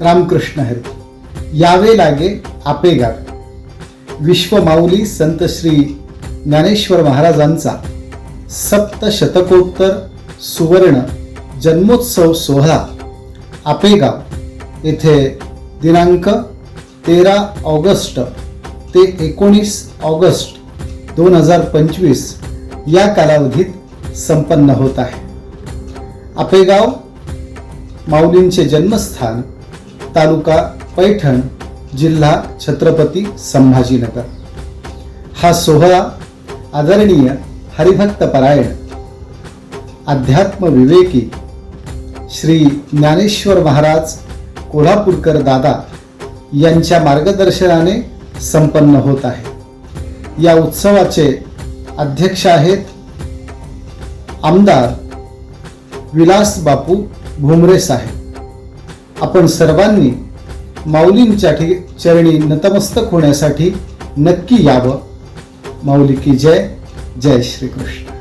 रामकृष्ण हरी यावे लागे आपे गावे. विश्वमाऊली संत श्री ज्ञानेश्वर महाराजांचा सप्तशतकोत्तर सुवर्ण जन्मोत्सव सोहळा आपेगाव येथे दिनांक तेरा ऑगस्ट ते एकोणीस ऑगस्ट दोन हजार पंचवीस या कालावधीत संपन्न होत आहे. आपेगाव माऊलींचे जन्मस्थान तालुका पैठण जिल्हा छत्रपती संभाजीनगर. हा सोहळा आदरणीय हरिभक्त परायण अध्यात्म विवेकी श्री ज्ञानेश्वर महाराज कोल्हापूरकर दादा यांच्या मार्गदर्शनाने संपन्न होत आहे. या उत्सवाचे अध्यक्ष आहेत आमदार विलास बापू भुमरे साहेब. आपण सर्वांनी माऊलींच्या ठि- चरणी नतमस्तक होण्यासाठी नक्की यावं. माऊली की जय जय श्रीकृष्ण.